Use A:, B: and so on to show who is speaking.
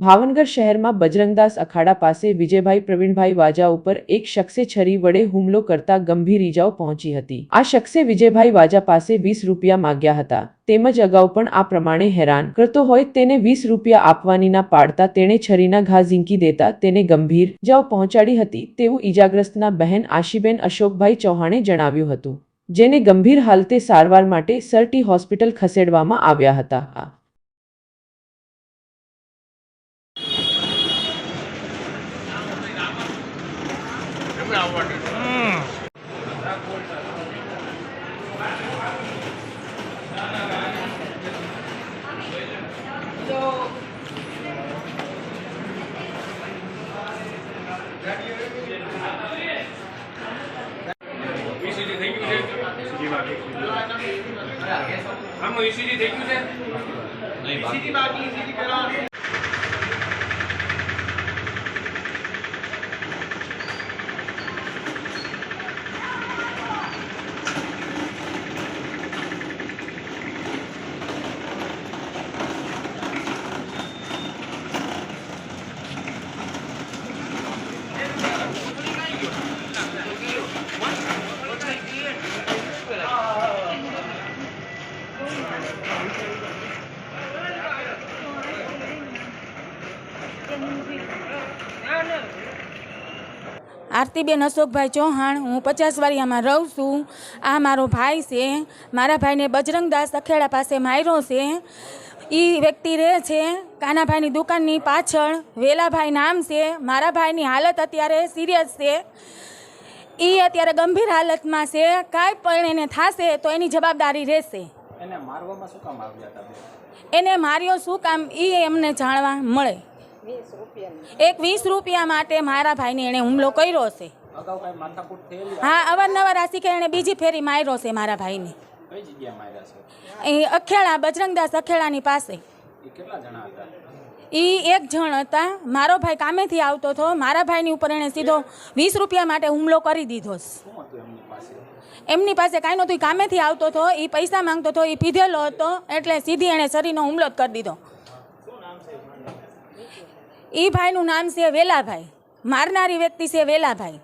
A: ભાવનગર શહેરમાં બજરંગદાસ અખાડા પાસે વિજયભાઈ પ્રવીણભાઈ વાજા ઉપર એક શખ્સે છરી વડે હુમલો કરતા ગંભીર ઈજાઓ પહોંચી હતી. આ શખ્સે વિજયભાઈ વાજા પાસે વીસ રૂપિયા માંગ્યા હતા. તેમજ અગાઉ પણ આ પ્રમાણે હેરાન કરતો હોય તેને વીસ રૂપિયા આપવાની ના પાડતા તેણે છરીના ઘા ઝીંકી દેતા તેને ગંભીર ઇજાઓ પહોંચાડી હતી તેવું ઈજાગ્રસ્તના બહેન આશીબેન અશોકભાઈ ચૌહાણે જણાવ્યું હતું, જેને ગંભીર હાલતે સારવાર માટે સરટી હોસ્પિટલ ખસેડવામાં આવ્યા હતા.
B: be awarded. Mm. So, ECD, thank you, sir. हम ECD, thank you, sir.
C: ECD बाकी ECD करा આરતીબેન અશોકભાઈ ચૌહાણ હું પચાસવાડિયામાં રહું છું. આ મારો ભાઈ છે. મારા ભાઈને બજરંગદાસ અખેડા પાસે માર્યો છે. એ વ્યક્તિ રહે છે. કાનાભાઈની દુકાનની પાછળ. વેલાભાઈ નામ છે. મારા ભાઈની હાલત અત્યારે સિરિયસ છે. એ અત્યારે ગંભીર હાલતમાં છે. કાંઈ પણ એને થશે તો એની જવાબદારી રહેશે.
D: એને મારવામાં શું કામ આવ્યા
C: એને માર્યો શું કામ? એ એમને જાણવા મળે. એક વીસ રૂપિયા માટે મારા ભાઈને એણે હુમલો કર્યો છે.
D: અગાઉ કાંઈ માથાકૂટ થયેલી
C: હા અવારનવાર આ શીખે એણે બીજી ફેરી માર્યો છે મારા ભાઈને. એ અખેડા બજરંગદાસ અખેડાની પાસે.
D: એ કેટલા જણા હતા?
C: એ એક જણ હતા. મારો ભાઈ કામેથી આવતો હતો. મારા ભાઈની ઉપર એણે સીધો વીસ રૂપિયા માટે હુમલો કરી દીધો છે.
D: શું હતું એમની પાસે?
C: કાંઈ નહોતું. કામેથી આવતો હતો. એ પૈસા માંગતો હતો. એ પીધેલો હતો. એટલે સીધી એણે શરીરનો હુમલો જ કરી દીધો. એ ભાઈનું નામ છે વેલાભાઈ. મારનારી વ્યક્તિ છે વેલાભાઈ.